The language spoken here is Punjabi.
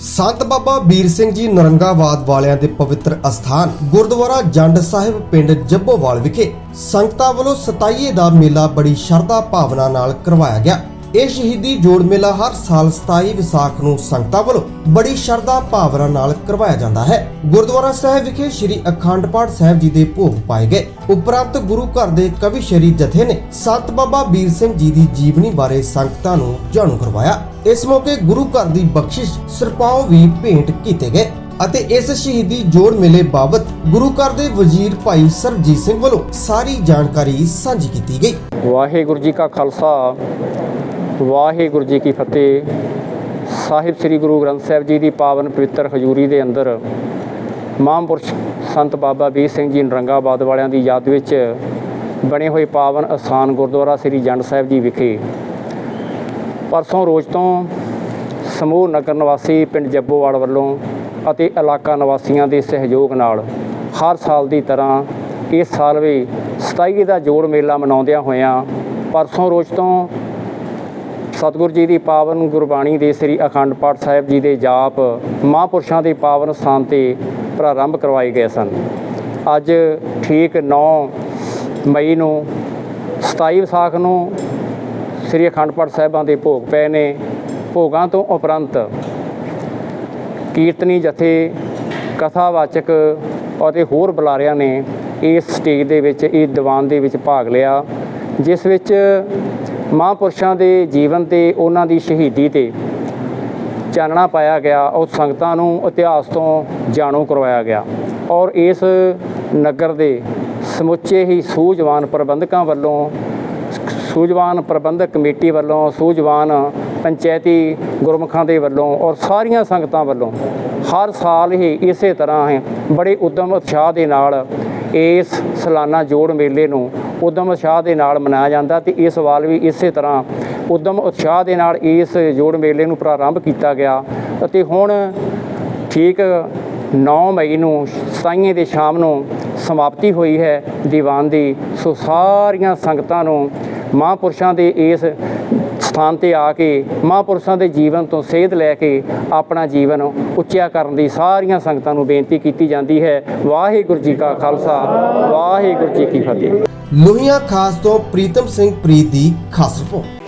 ਸੰਤ ਬਾਬਾ ਵੀਰ ਸਿੰਘ ਜੀ ਨਰੰਗਾਵਾਦ ਵਾਲਿਆਂ ਦੇ ਪਵਿੱਤਰ ਅਸਥਾਨ ਗੁਰਦੁਆਰਾ ਜੰਡ ਸਾਹਿਬ ਪਿੰਡ ਜੱਬੋਵਾਲ ਵਿਖੇ ਸੰਗਤਾਂ ਵੱਲੋਂ 27 ਦਾ ਮੇਲਾ ਬੜੀ ਸ਼ਰਧਾ ਭਾਵਨਾ ਨਾਲ ਕਰਵਾਇਆ ਗਿਆ। ਇਹ ਸ਼ਹੀਦੀ ਜੋੜ ਮੇਲਾ ਹਰ ਸਾਲ 27 ਵਿਸਾਖ ਨੂੰ ਸੰਗਤਾਂ ਵੱਲੋਂ ਬੜੀ ਸ਼ਰਧਾ ਭਾਵਨਾ ਨਾਲ ਕਰਵਾਇਆ ਜਾਂਦਾ ਹੈ। ਗੁਰਦੁਆਰਾ ਸਾਹਿਬ ਵਿਖੇ ਸ੍ਰੀ ਅਖੰਡ ਪਾਠ ਸਾਹਿਬ ਜੀ ਦੇ ਭੋਗ ਪਾਏ ਗਏ। ਉਪਰੰਤ ਗੁਰੂ ਘਰ ਦੇ ਕਵੀ ਸ਼ਰੀ ਜਥੇ ਨੇ ਸੰਤ ਬਾਬਾ ਵੀਰ ਸਿੰਘ ਜੀ ਦੀ ਜੀਵਨੀ ਬਾਰੇ ਸੰਗਤਾਂ ਨੂੰ ਜਾਣੂ ਕਰਵਾਇਆ। ਇਸ ਮੌਕੇ ਗੁਰੂ ਘਰ ਦੀ ਬਖਸ਼ਿਸ਼ ਸਰਪਾਉ ਵੀ ਭੇਂਟ ਕੀਤੇ ਗਏ ਅਤੇ ਇਸ ਸ਼ਹੀਦੀ ਜੋੜ ਮੇਲੇ ਬਾਬਤ ਗੁਰੂ ਘਰ ਦੇ ਵਜ਼ੀਰ ਭਾਈ ਸਰਜੀਤ ਸਿੰਘ ਵੱਲੋਂ ਸਾਰੀ ਜਾਣਕਾਰੀ ਸਾਂਝੀ ਕੀਤੀ ਗਈ। ਵਾਹਿਗੁਰੂ ਜੀ ਕਾ ਖਾਲਸਾ ਵਾਹਿਗੁਰੂ ਜੀ ਕੀ ਫਤਿਹ। ਸਾਹਿਬ ਸ੍ਰੀ ਗੁਰੂ ਗ੍ਰੰਥ ਸਾਹਿਬ ਜੀ ਦੀ ਪਾਵਨ ਪਵਿੱਤਰ ਹਜ਼ੂਰੀ ਦੇ ਅੰਦਰ ਮਹਾਂਪੁਰਸ਼ ਸੰਤ ਬਾਬਾ ਵੀਰ ਸਿੰਘ ਜੀ ਨਰੰਗਾਬਾਦ ਵਾਲਿਆਂ ਦੀ ਯਾਦ ਵਿੱਚ ਬਣੇ ਹੋਏ ਪਾਵਨ ਅਸਥਾਨ ਗੁਰਦੁਆਰਾ ਸ੍ਰੀ ਜੰਡ ਸਾਹਿਬ ਜੀ ਵਿਖੇ ਪਰਸੋਂ ਰੋਜ਼ ਤੋਂ ਸਮੂਹ ਨਗਰ ਨਿਵਾਸੀ ਪਿੰਡ ਜੱਬੋਵਾਲ ਵੱਲੋਂ ਅਤੇ ਇਲਾਕਾ ਨਿਵਾਸੀਆਂ ਦੇ ਸਹਿਯੋਗ ਨਾਲ ਹਰ ਸਾਲ ਦੀ ਤਰ੍ਹਾਂ ਇਸ ਸਾਲ ਵੀ 27 ਦਾ ਜੋੜ ਮੇਲਾ ਮਨਾਉਂਦਿਆਂ ਹੋਇਆਂ ਪਰਸੋਂ ਰੋਜ਼ ਤੋਂ ਸਤਿਗੁਰੂ ਜੀ ਦੀ ਪਾਵਨ ਗੁਰਬਾਣੀ ਦੇ ਸ੍ਰੀ ਅਖੰਡ ਪਾਠ ਸਾਹਿਬ ਜੀ ਦੇ ਜਾਪ ਮਹਾਂਪੁਰਸ਼ਾਂ ਦੇ ਪਾਵਨ ਸਥਾਨ ਤੇ ਪ੍ਰਾਰੰਭ ਕਰਵਾਏ ਗਏ ਸਨ। ਅੱਜ ਠੀਕ 9 ਮਈ ਨੂੰ 27 ਵਿਸਾਖ ਨੂੰ ਸ੍ਰੀ ਅਖੰਡ ਪਾਠ ਸਾਹਿਬਾਂ ਦੇ ਭੋਗ ਪਏ ਨੇ। ਭੋਗਾਂ ਤੋਂ ਉਪਰੰਤ ਕੀਰਤਨੀ, ਜਥੇ ਕਥਾਵਾਚਕ ਅਤੇ ਹੋਰ ਬੁਲਾਰਿਆਂ ਨੇ ਇਸ ਸਟੇਜ ਦੇ ਵਿੱਚ, ਇਸ ਦੀਵਾਨ ਦੇ ਵਿੱਚ ਭਾਗ ਲਿਆ, ਜਿਸ ਵਿੱਚ ਮਹਾਂਪੁਰਸ਼ਾਂ ਦੇ ਜੀਵਨ ਤੇ ਉਹਨਾਂ ਦੀ ਸ਼ਹੀਦੀ ਤੇ ਚਾਨਣਾ ਪਾਇਆ ਗਿਆ ਔਰ ਸੰਗਤਾਂ ਨੂੰ ਇਤਿਹਾਸ ਤੋਂ ਜਾਣੂ ਕਰਵਾਇਆ ਗਿਆ ਔਰ ਇਸ ਨਗਰ ਦੇ ਸਮੁੱਚੇ ਹੀ ਸੂਝਵਾਨ ਪ੍ਰਬੰਧਕਾਂ ਵੱਲੋਂ, ਸੂਝਵਾਨ ਪ੍ਰਬੰਧਕ ਕਮੇਟੀ ਵੱਲੋਂ, ਸੂਝਵਾਨ ਪੰਚਾਇਤੀ ਗੁਰਮੁਖਾਂ ਦੇ ਵੱਲੋਂ ਔਰ ਸਾਰੀਆਂ ਸੰਗਤਾਂ ਵੱਲੋਂ ਹਰ ਸਾਲ ਹੀ ਇਸੇ ਤਰ੍ਹਾਂ ਹੀ ਬੜੇ ਉਦਮ ਉਤਸ਼ਾਹ ਦੇ ਨਾਲ ਇਸ ਸਾਲਾਨਾ ਜੋੜ ਮੇਲੇ ਨੂੰ ਉਦਮ ਉਤਸ਼ਾਹ ਦੇ ਨਾਲ ਮਨਾਇਆ ਜਾਂਦਾ ਤੇ ਇਸ ਵਾਰ ਵੀ ਇਸੇ ਤਰ੍ਹਾਂ ਉਦਮ ਉਤਸ਼ਾਹ ਦੇ ਨਾਲ ਇਸ ਜੋੜ ਮੇਲੇ ਨੂੰ ਪ੍ਰਾਰੰਭ ਕੀਤਾ ਗਿਆ ਅਤੇ ਹੁਣ ਠੀਕ 9 ਮਈ ਨੂੰ 27 ਦੇ ਸ਼ਾਮ ਨੂੰ ਸਮਾਪਤੀ ਹੋਈ ਹੈ ਦੀਵਾਨ ਦੀ। ਸੋ ਸਾਰੀਆਂ ਸੰਗਤਾਂ ਨੂੰ ਮਹਾਂਪੁਰਸ਼ਾਂ ਦੇ ਇਸ ਸਥਾਨ ਤੇ ਆ ਕੇ ਮਹਾਂਪੁਰਸ਼ਾਂ ਦੇ ਜੀਵਨ ਤੋਂ ਸੇਧ ਲੈ ਕੇ ਆਪਣਾ ਜੀਵਨ ਉੱਚਿਆ ਕਰਨ ਦੀ ਸਾਰੀਆਂ ਸੰਗਤਾਂ ਨੂੰ ਬੇਨਤੀ ਕੀਤੀ ਜਾਂਦੀ ਹੈ। ਵਾਹਿਗੁਰੂ ਜੀ ਕਾ ਖਾਲਸਾ, ਵਾਹਿਗੁਰੂ ਜੀ ਕੀ ਫਤਿਹ। ਲੋਹੀਆਂ ਖਾਸ ਤੋਂ ਪ੍ਰੀਤਮ ਸਿੰਘ ਪ੍ਰੀਤ ਦੀ ਖਾਸ ਰਿਪੋਰਟ।